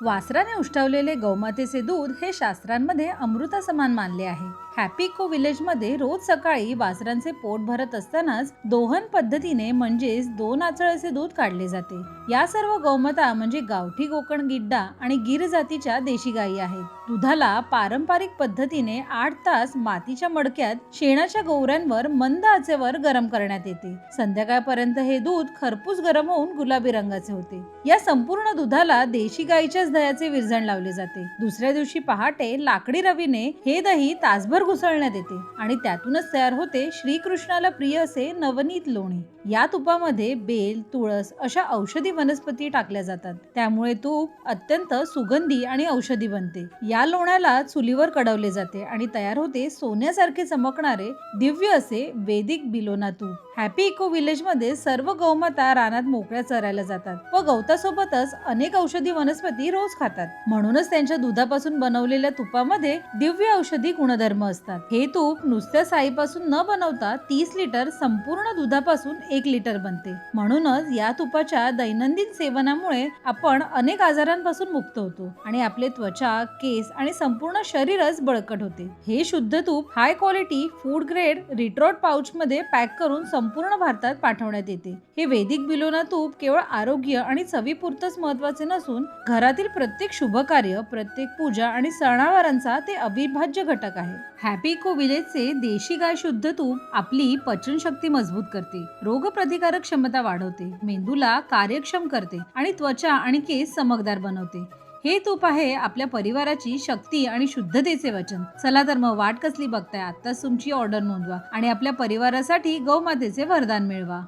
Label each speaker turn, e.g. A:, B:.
A: वासराने उष्टवलेले गौमातेचे दूध हे शास्त्रांमध्ये अमृतासमान मानले आहे. हॅपी को विलेजमध्ये रोज सकाळी वासरांचे पोट भरत असतानाच दोहन पद्धतीने म्हणजेच दोन आचळाचे दूध काढले जाते. या सर्व गौमाता म्हणजे गावठी कोकण गिड्डा आणि गिर जातीच्या देशी गायी आहेत. दुधाला पारंपरिक पद्धतीने आठ तास मातीच्या मडक्यात शेणाच्या गोवऱ्यांवर मंद आचेवर गरम करण्यात येते. संध्याकाळपर्यंत हे दूध खरपूस गरम होऊन गुलाबी रंगाचे होते. या संपूर्ण दुधाला देशी गाईच्याच दह्याचे विरजण लावले जाते. दुसऱ्या दिवशी पहाटे लाकडी रवीने हे दही तासभर घुसळण्यात येते आणि त्यातूनच तयार होते श्रीकृष्णाला प्रिय असे नवनीत लोणी. या तुपामध्ये बेल तुळस अशा औषधी वनस्पती टाकल्या जातात. त्यामुळे तूप अत्यंत सुगंधी आणि औषधी बनते. या या लोण्याला चुलीवर कडवले जाते आणि तयार होते सोन्यासारखे चमकणारे दिव्य असे वेदिक बिलोना तूप हॅपी इको विलेजमध्ये सर्व गौमाता रानात मोकळ्या चरायला जातात व गवतासोबतच अनेक औषधी वनस्पती रोज खातात. म्हणूनच त्यांच्या दुधापासून बनवलेल्या तुपामध्ये दिव्य औषधी गुणधर्म असतात. हे तूप नुसत्या साईपासून न बनवता तीस लिटर संपूर्ण दुधापासून एक लिटर बनते. म्हणूनच या तुपाच्या दैनंदिन सेवनामुळे आपण अनेक आजारांपासून मुक्त होतो आणि आपले त्वचा केस आणि संपूर्ण शरीरच बळकट होते. हे शुद्ध तूप high quality food grade retort pouch मध्ये पॅक करून संपूर्ण भारतात पाठवण्यात येते. हे वैदिक बिलोना तूप केवळ आरोग्य आणि चवीपुरतच महत्त्वाचे नसून घरातील प्रत्येक शुभ कार्य प्रत्येक पूजा आणि सणावारांचा ते अविभाज्य घटक आहे. हॅपी को विलेजचे देशी गाय शुद्ध तूप आपली पचनशक्ती मजबूत करते रोगप्रतिकारक क्षमता वाढवते मेंदूला कार्यक्षम करते आणि त्वचा आणि केस चमकदार बनवते. हे तूप आहे आपल्या परिवाराची शक्ती आणि शुद्धतेचे वचन. चला तर मग वाट कसली बघताय? आत्ताच तुमची ऑर्डर नोंदवा आणि आपल्या परिवारासाठी गौमातेचे वरदान मिळवा.